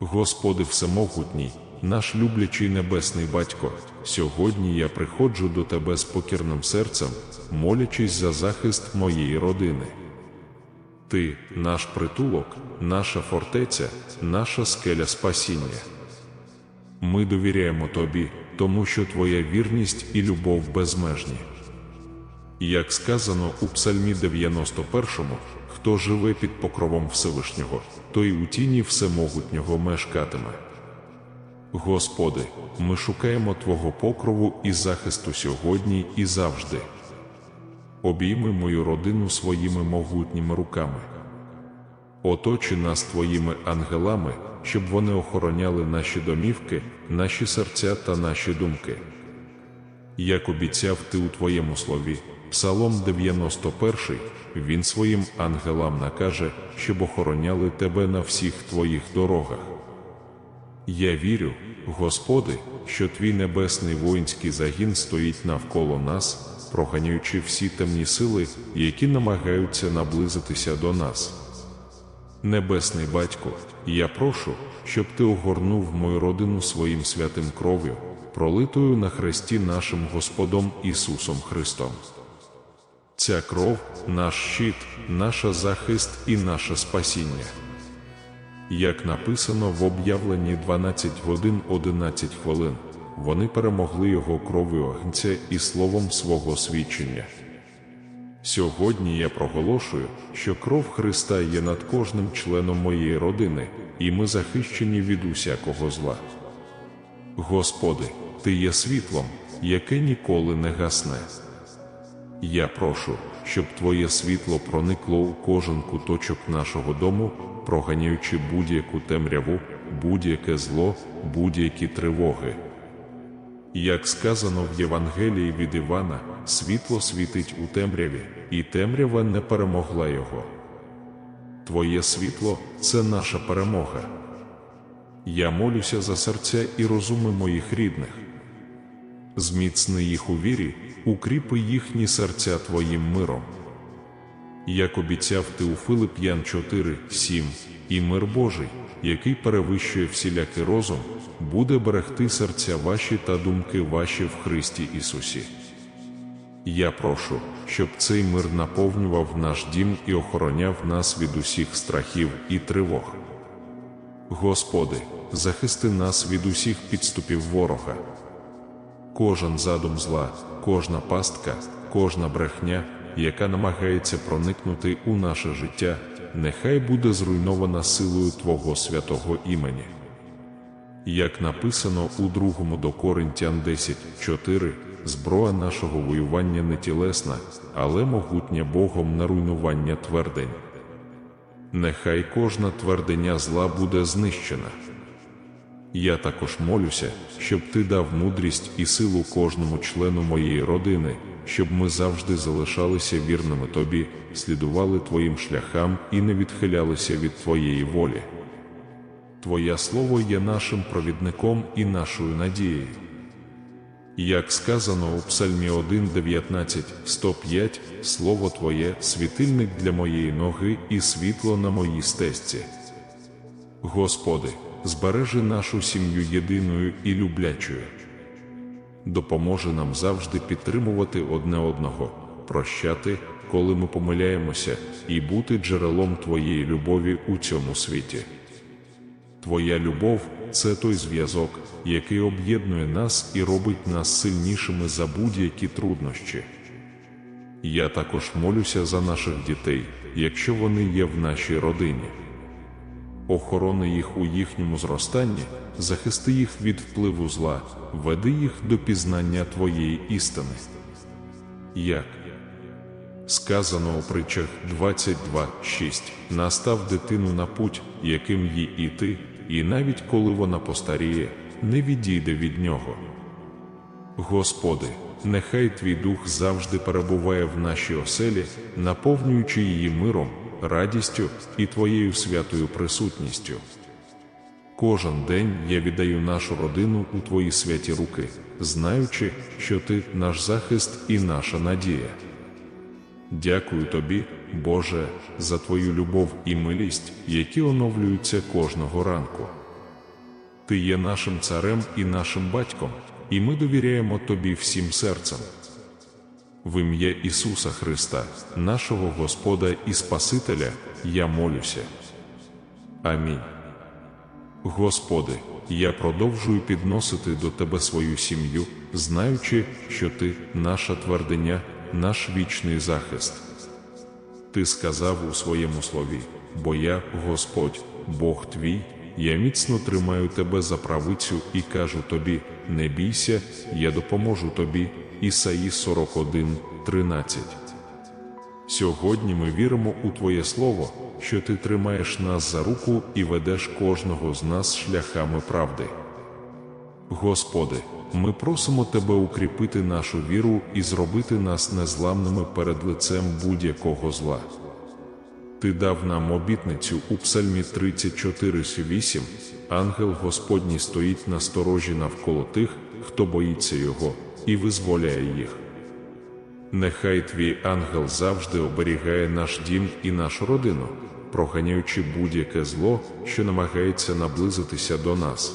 Господи Всемогутній, наш люблячий небесний батько, сьогодні я приходжу до Тебе з покірним серцем, молячись за захист моєї родини. Ти наш притулок, наша фортеця, наша скеля спасіння. Ми довіряємо Тобі, тому що Твоя вірність і любов безмежні. Як сказано у Псальмі 91, хто живе під покровом Всевишнього, той у тіні всемогутнього мешкатиме. Господи, ми шукаємо Твого покрову і захисту сьогодні і завжди. Обійми мою родину своїми могутніми руками. Оточи нас Твоїми ангелами, щоб вони охороняли наші домівки, наші серця та наші думки. Як обіцяв ти у Твоєму слові, Псалом 91, він своїм ангелам накаже, щоб охороняли тебе на всіх твоїх дорогах. Я вірю, Господи, що твій небесний воїнський загін стоїть навколо нас, проганяючи всі темні сили, які намагаються наблизитися до нас. Небесний Батько, я прошу, щоб ти огорнув мою родину своїм святим кров'ю, пролитою на хресті нашим Господом Ісусом Христом. Ця кров наш щит, наша захист і наше спасіння. Як написано в об'явленні 12 годин 11 хвилин, вони перемогли його кров'ю огнця і словом свого свідчення. Сьогодні я проголошую, що кров Христа є над кожним членом моєї родини, і ми захищені від усякого зла. Господи, Ти є світлом, яке ніколи не гасне. Я прошу, щоб Твоє світло проникло у кожен куточок нашого дому, проганяючи будь-яку темряву, будь-яке зло, будь-які тривоги. Як сказано в Євангелії від Івана, світло світить у темряві, і темрява не перемогла його. Твоє світло це наша перемога. Я молюся за серця і розуми моїх рідних. Зміцни їх у вірі, укріпи їхні серця Твоїм миром. Як обіцяв ти у Филип'ян 4, 7, і мир Божий, який перевищує всілякий розум, буде берегти серця ваші та думки ваші в Христі Ісусі. Я прошу, щоб цей мир наповнював наш дім і охороняв нас від усіх страхів і тривог. Господи, захисти нас від усіх підступів ворога. Кожен задум зла, кожна пастка, кожна брехня, яка намагається проникнути у наше життя, нехай буде зруйнована силою Твого святого імені. Як написано у другому до Коринтян 10.4, зброя нашого воювання не тілесна, але могутня Богом на руйнування твердень. Нехай кожна твердиня зла буде знищена. Я також молюся, щоб ти дав мудрість і силу кожному члену моєї родини, щоб ми завжди залишалися вірними тобі, слідували твоїм шляхам і не відхилялися від твоєї волі. Твоє слово є нашим провідником і нашою надією. Як сказано у Псальмі 1, 19, 105, Слово Твоє світильник для моєї ноги і світло на моїй стежці. Господи, збережи нашу сім'ю єдиною і люблячою. Допоможи нам завжди підтримувати одне одного, прощати, коли ми помиляємося, і бути джерелом Твоєї любові у цьому світі. Твоя любов це той зв'язок, який об'єднує нас і робить нас сильнішими за будь-які труднощі. Я також молюся за наших дітей, якщо вони є в нашій родині. Охорони їх у їхньому зростанні, захисти їх від впливу зла, веди їх до пізнання Твоєї істини. Як сказано у притчах 22.6 настав дитину на путь, яким їй іти, і навіть коли вона постаріє, не відійде від нього. Господи, нехай Твій Дух завжди перебуває в нашій оселі, наповнюючи її миром, радістю і Твоєю святою присутністю. Кожен день я віддаю нашу родину у Твої святі руки, знаючи, що Ти наш захист і наша надія. Дякую Тобі, Боже, за Твою любов і милість, які оновлюються кожного ранку. Ти є нашим царем і нашим батьком, і ми довіряємо тобі всім серцем. В ім'я Ісуса Христа, нашого Господа і Спасителя, я молюся. Амінь. Господи, я продовжую підносити до Тебе свою сім'ю, знаючи, що Ти наша твердиня, наш вічний захист. Ти сказав у своєму слові, бо я, Господь, Бог твій, я міцно тримаю тебе за правицю і кажу тобі: не бійся, я допоможу тобі. Ісаї 41, 13. Сьогодні ми віримо у Твоє Слово, що Ти тримаєш нас за руку і ведеш кожного з нас шляхами правди. Господи, ми просимо Тебе укріпити нашу віру і зробити нас незламними перед лицем будь-якого зла. Ти дав нам обітницю у Псальмі 34,8 Ангел Господній стоїть на сторожі навколо тих, хто боїться Його, і визволяє їх. Нехай твій ангел завжди оберігає наш дім і нашу родину, проганяючи будь-яке зло, що намагається наблизитися до нас.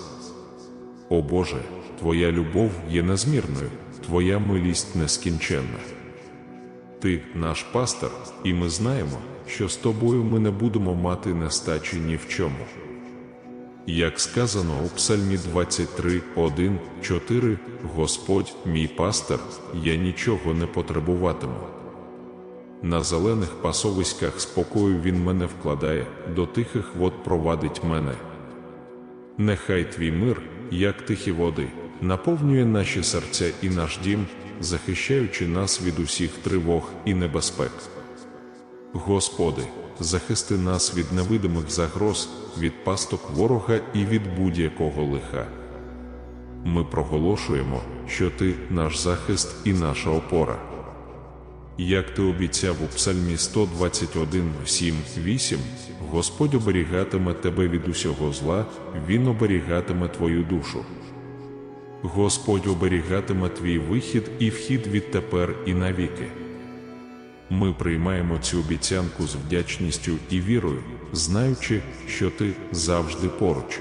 О Боже, Твоя любов є незмірною, Твоя милість нескінченна. Ти наш пастор, і ми знаємо, що з тобою ми не будемо мати нестачі ні в чому. Як сказано у Псальмі 23, 1, 4, Господь, мій пастир, я нічого не потребуватиму. На зелених пасовиськах спокою Він мене вкладає, до тихих вод провадить мене. Нехай твій мир, як тихі води, наповнює наші серця і наш дім, захищаючи нас від усіх тривог і небезпек. Господи, захисти нас від невидимих загроз, від пасток ворога і від будь-якого лиха. Ми проголошуємо, що Ти наш захист і наша опора. Як ти обіцяв у Псальмі 121, 7, 8, Господь оберігатиме тебе від усього зла, Він оберігатиме твою душу. Господь оберігатиме твій вихід і вхід відтепер і навіки. Ми приймаємо цю обіцянку з вдячністю і вірою, знаючи, що ти завжди поруч.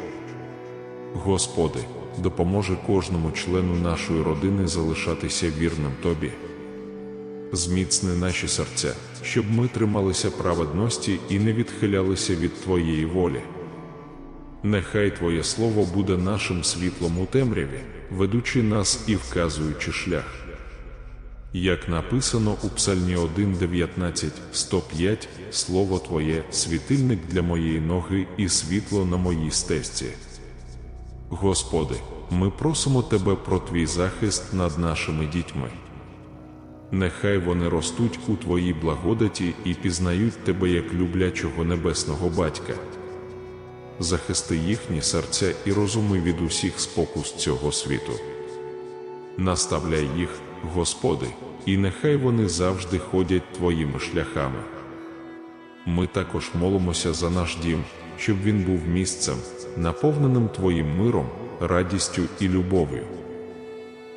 Господи, допоможи кожному члену нашої родини залишатися вірним Тобі. Зміцни наші серця, щоб ми трималися праведності і не відхилялися від Твоєї волі. Нехай Твоє Слово буде нашим світлом у темряві, ведучи нас і вказуючи шлях. Як написано у Псальмі 1, 19, 105, Слово Твоє світильник для моєї ноги і світло на моїй стежці. Господи, ми просимо Тебе про Твій захист над нашими дітьми. Нехай вони ростуть у Твоїй благодаті і пізнають Тебе як люблячого небесного батька. Захисти їхні серця і розуми від усіх спокус цього світу. Наставляй їх, Господи, і нехай вони завжди ходять Твоїми шляхами. Ми також молимося за наш дім, щоб він був місцем, наповненим Твоїм миром, радістю і любов'ю.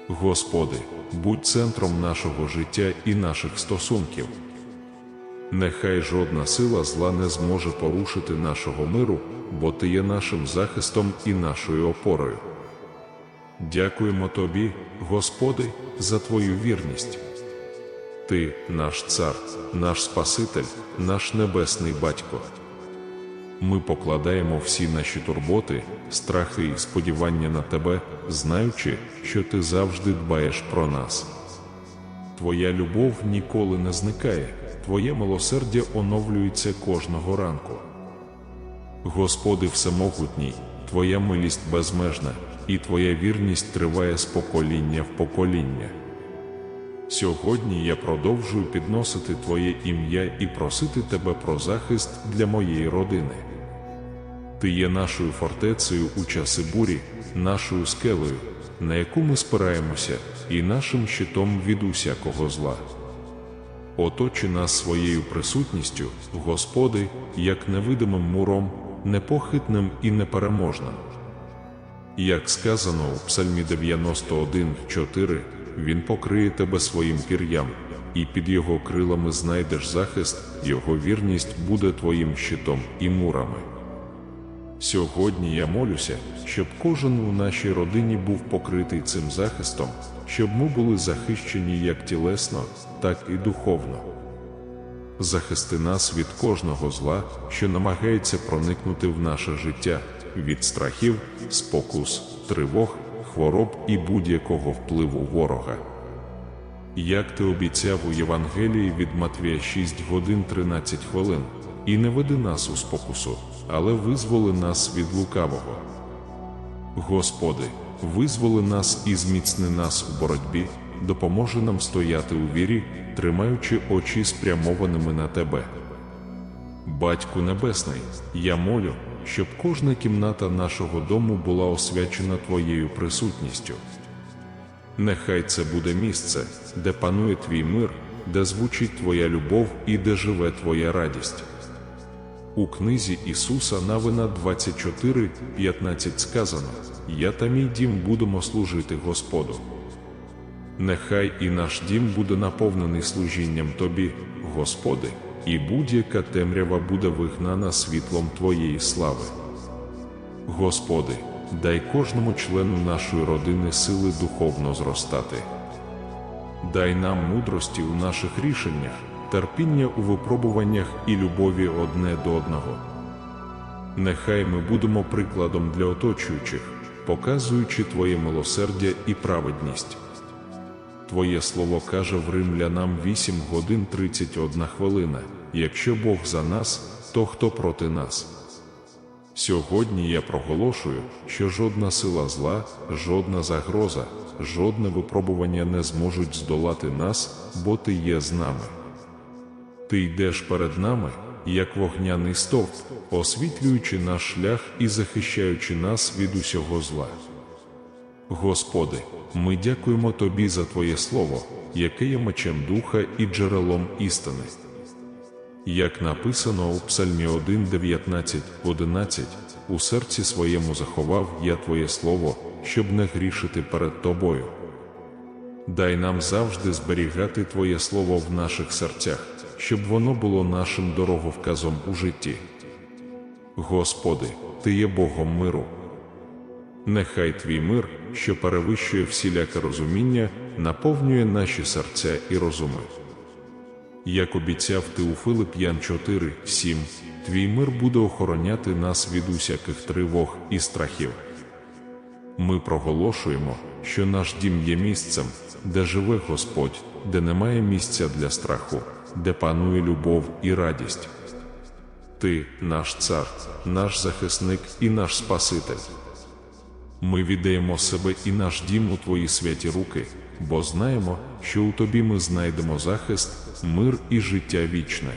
Господи, будь центром нашого життя і наших стосунків. Нехай жодна сила зла не зможе порушити нашого миру, бо Ти є нашим захистом і нашою опорою. Дякуємо Тобі, Господи, за Твою вірність. Ти наш цар, наш Спаситель, наш Небесний Батько. Ми покладаємо всі наші турботи, страхи і сподівання на Тебе, знаючи, що Ти завжди дбаєш про нас. Твоя любов ніколи не зникає, Твоє милосердя оновлюється кожного ранку. Господи Всемогутній, Твоя милість безмежна, і Твоя вірність триває з покоління в покоління. Сьогодні я продовжую підносити Твоє ім'я і просити Тебе про захист для моєї родини. Ти є нашою фортецею у часи бурі, нашою скелею, на яку ми спираємося, і нашим щитом від усякого зла. Оточи нас своєю присутністю, Господи, як невидимим муром, непохитним і непереможним. Як сказано у Псальмі 91,4, Він покриє тебе своїм пір'ям, і під його крилами знайдеш захист, його вірність буде твоїм щитом і мурами. Сьогодні я молюся, щоб кожен у нашій родині був покритий цим захистом, щоб ми були захищені як тілесно, так і духовно. Захисти нас від кожного зла, що намагається проникнути в наше життя, від страхів, спокус, тривог, хвороб і будь-якого впливу ворога. Як ти обіцяв у Євангелії від Матвія 6 годин 13 хвилин, і не веди нас у спокусу, але визволи нас від лукавого. Господи, визволи нас і зміцни нас у боротьбі, допоможи нам стояти у вірі, тримаючи очі спрямованими на Тебе. Батьку Небесний, я молю, щоб кожна кімната нашого дому була освячена Твоєю присутністю. Нехай це буде місце, де панує твій мир, де звучить Твоя любов і де живе Твоя радість. У книзі Ісуса Навина 24:15 сказано: Я та мій дім будемо служити Господу. Нехай і наш дім буде наповнений служінням Тобі, Господи, і будь-яка темрява буде вигнана світлом Твоєї слави. Господи, дай кожному члену нашої родини сили духовно зростати. Дай нам мудрості у наших рішеннях, терпіння у випробуваннях і любові одне до одного. Нехай ми будемо прикладом для оточуючих, показуючи Твоє милосердя і праведність. Твоє слово каже в Римлянам 8 годин 31 хвилина. Якщо Бог за нас, то хто проти нас? Сьогодні я проголошую, що жодна сила зла, жодна загроза, жодне випробування не зможуть здолати нас, бо ти є з нами. Ти йдеш перед нами, як вогняний стовп, освітлюючи наш шлях і захищаючи нас від усього зла. Господи, ми дякуємо Тобі за Твоє Слово, яке є мечем духа і джерелом істини. Як написано у Псальмі 1, 19, 11, у серці своєму заховав я Твоє Слово, щоб не грішити перед Тобою. Дай нам завжди зберігати Твоє Слово в наших серцях, щоб воно було нашим дороговказом у житті. Господи, Ти є Богом миру. Нехай твій мир, що перевищує всіляке розуміння, наповнює наші серця і розуми. Як обіцяв ти у Филип'ян 4, 7, твій мир буде охороняти нас від усяких тривог і страхів. Ми проголошуємо, що наш дім є місцем, де живе Господь, де немає місця для страху, де панує любов і радість. Ти, наш цар, наш захисник і наш Спаситель. Ми віддаємо себе і наш дім у Твої святі руки, бо знаємо, що у Тобі ми знайдемо захист, мир і життя вічне.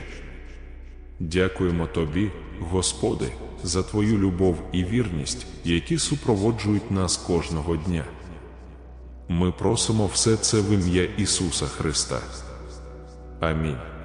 Дякуємо Тобі, Господи, за Твою любов і вірність, які супроводжують нас кожного дня. Ми просимо все це в ім'я Ісуса Христа. Амінь.